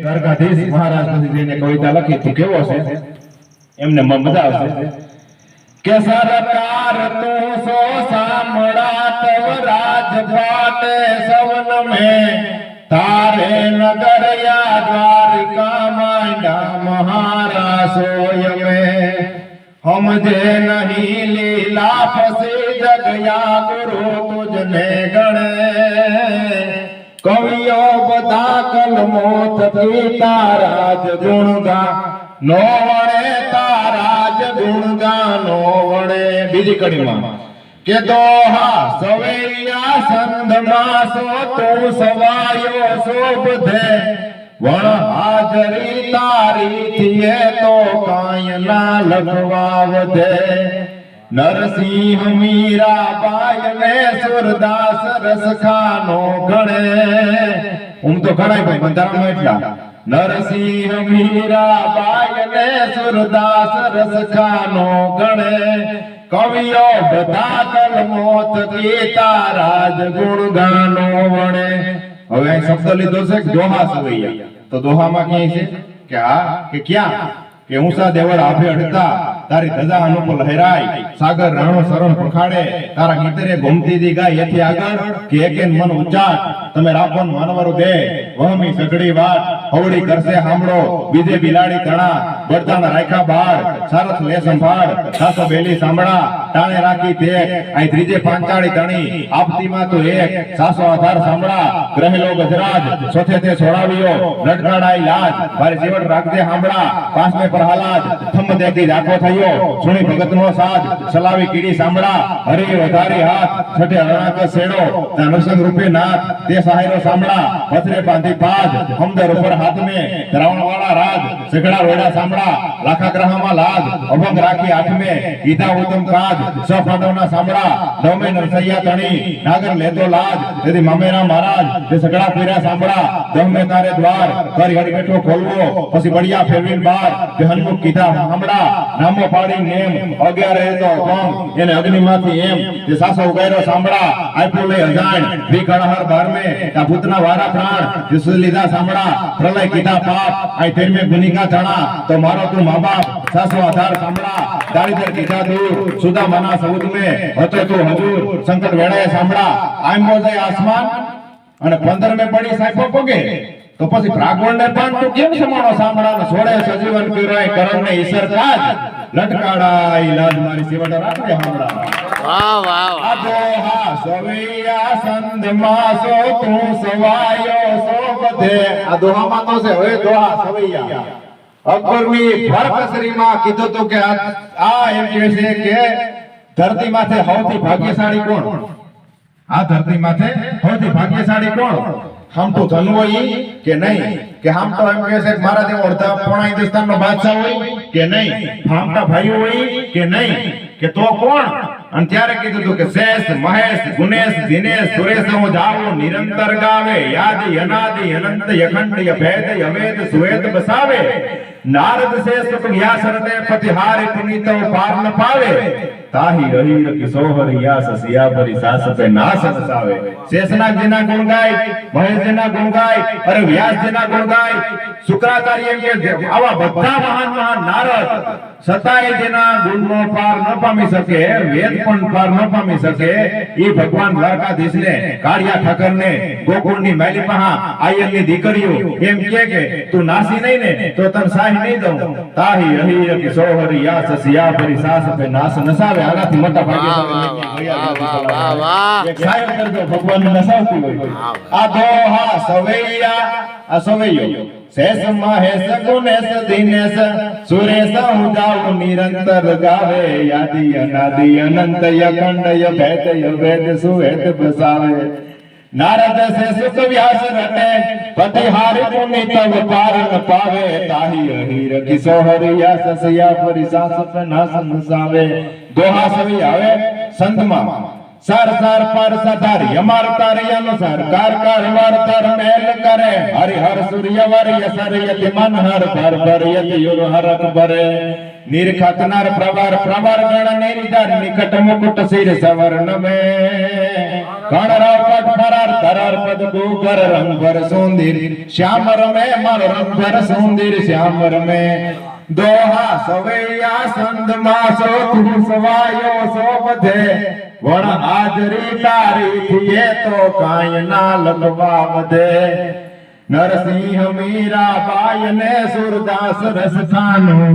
દ્વારકાધીશ મહારાજ કેવો છે? એમને મજા આવશે. કે સરકાર તું સો સામડા તવ રાજપાટ સવન મેં. તારે નગર યા દ્વારિકા માંડા મહારા સોય મેં. હમજે નહીં લીલા ફસી જગયા ગુરુ તુજને ગણે. કવિઓ બધા કલમો થકી તારા જ ગુણગા નો વણે તારા જ ગુણગા નો વણે બીજી કડીમાં, કે દોહા સવૈયા સંધમાં સો તું સવાયો શોભધે, વણ હાજરી તારી થીએ તો કાંઈ ના લખવા વધે. નરસિંહ મીરાબાઈ ને સુરદાસ રસખાનો ગણે હું તો ગણાય ભાઈ બંધારણમાં એટલા નરસિંહ મીરાબાઈ ને સુરદાસ રસખાનો ગણે. કવિઓ બધા કલમો થકી રાજ જ ગુણગાનો વણે હવે અહીં શબ્દ લીધો છે દોહા સવૈયા તો દોહામાં ક્યાંય છે કે આ કે ક્યાં? કે ઊંસા દેવળ આભે અડતા તારી ધજા અનુકૂળ લહેરાય સાગર રણો શરણ પ્રખાડે તારા ગીતરે ઘૂમતી દી ગાય એથી આગળ. કે એક મન ઉચ્ચાટ તમે રાખોન માનવરું દે વહમી સગડી વાત. હવડી કરશે હામળો. બીજે બિલાડી તણા. બળતાના રાખ્યા બાળ. સારસ લે સંભાળ. સાસો બેલી સાંભળા. ટાણે રાખી તે. અહીં ત્રીજે પાંચાળી તણી. આપતીમાં તો એક. સાસો આધાર સાંભળા. ગ્રહેલો ગજરાજ. સોથે તે છોડાવ્યો લટકાડાઈ લાજ. મારી જીવન રાખજે હાંભળા પાંચમે પર થમ રાખો થયો. સુણી ભગતનો સાથ, સલાવી કીડી સાંભળા. હરી વધારી હાથ છઠે અરણાક સેડો ત્યાં રૂપે નાથ, તે સહાયરો સાંભળા. પથરે બાંધી પાદ હમદર ઉપર હાથ મે. ધરાવણ રાજ સગડા વેડા સાંભળા. લાખા ગ્રહમાં લાજ, અભંગ રાખી હાથ મે. ગીતા ઉત્તમ કાજ સફાદવના સાંભળા. નવમે નરસૈયા તણી, નાગર લેતો લાજ. તેથી મામેરા મહારાજ, તે સગડા પીરા સાંભળા. દહમે તારે દ્વાર કરી હરી બેઠો ખોલવો. પછી બળિયા ફેરવીન બાર. તે હનુમુખ કીધા સાંભળા નામો પાડી નેમ અગિયાર રહેતો ભંગ એને અગ્નિમાંથી એમ તે સાસો ઉગાયરો સાંભળા, આપ્યું લઈ અજાણ, ભી કળહર બારમે, તા ભૂતના વારા પ્રાણ સુધ લીધા, સાંભળા, પ્રલય કીધા, પાપ આઈ તેરમે ગુનિકા ચણા તો મારો તું મા બાપ સાસો આધાર, સાંભળા, દારિદ્ર કીધા, દૂર સુદા મના સૌદ મે હતો તું હજુર, સંકટ વેળાએ સાંભળા આમ મોજે આસમાન, અને પંદર મે પડી સાહેબો પગે તો પછી પ્રાગવણ પણ તું કેમ સમાણો સાંભળાનો છોડે સજીવન કર્યો? કરણને કાજ લટકાડાઈ લાજ મારી સેવટ રાખજે હામડા વાહ વાહ વાહ. અદોહા સવૈયા સંધમાં સો તું સવાયો સો બધે. આ દોહામાં તો છે હવે દોહા સવૈયા. અકબરની ભરકસરીમાં કીધું તો કે આ આ એમ કહે છે કે ધરતી માથે સૌથી ભાગ્યશાળી કોણ? આ ધરતી માથે સૌથી ભાગ્યશાળી કોણ? હમ તો ધન હોય કે નહીં કે હમ તો એમ કહે છે મારા જેવો અડધા પોણા હિન્દુસ્તાનનો બાદશાહ હોય કે નહીં હામટા ભાઈઓ હોય કે નહીં કે તો કોણ અને ત્યારે કીધું તું કે શેષ મહેશ ગુનેશ દિનેશ સુરેશ હું જાવું નિરંતર ગાવે યાદ અનાદિ અનંત અખંડ અભેદ અવેદ સુવેદ બસાવે નારદ શેષ વ્યાસ હૃદય પતિહાર પુનિત પાર ન પાવે તાહી રહી કિશોર યાસ સિયાપરી સાસ પે નાસ સાવે શેષનાગ જેના ગુણ ગાય મહેશ જેના ગુણ ગાય અરે વ્યાસ જેના ગુણ ગાય શુક્રાચાર્ય એમ કે જે આવા બધા મહાન મહાન નારદ છતાંય જેના ગુણનો પાર ન પામી શકે વેદ પણ પાર ન પામી શકે એ ભગવાન દ્વારકાધીશને કાળિયા ઠાકરને ગોકુળની મેલી પહા આયનની દીકરીઓ એમ કે કે તું નાસી નહીં ને તો તને સાહી નહીં દઉં તાહી રહી કિશોર યાસ સિયાપરી સાસ પે નાસ નસાવે આનાથી મોટા વાહ, વાહ, વાહ, વાહ, વાહ, વાહ. સાહેબ કરજો ભગવાનને નસાવતી હોય. આ દોહા સવૈયા આ સવૈયો. શેષ મહેશ ગુનેશ દિનેશ સુરેશ હું જાઉં નિરંતર ગાવે. યાદી અનાદિ અનંત અખંડ ભેદ વેદ સુવેદ બસાવે નારદ સુખ વ્યાસ રટે પતિહારી પુનિત પાર ન પાવે સર સર હરિહર સૂર્ય સર હર ભર ભર યતિ યુર હરક ભરે નિરખત નર પ્રવર નિકટ મુકુટ શિર સવર્ણ મે ગણ રાવ પટ હરર પદ ડુગર રંગભર સુંદર શ્યામ રમે મર રંગભર સુંદર શ્યામ રમે દોહા સવૈયા સંધમાં સો તું સવાયો સો વધે વણ હાજરી તારી થીએ તો કાંઈ ના લગવા વધે. નરસિંહ મીરા બાય ને સુરદાસ રસખાનું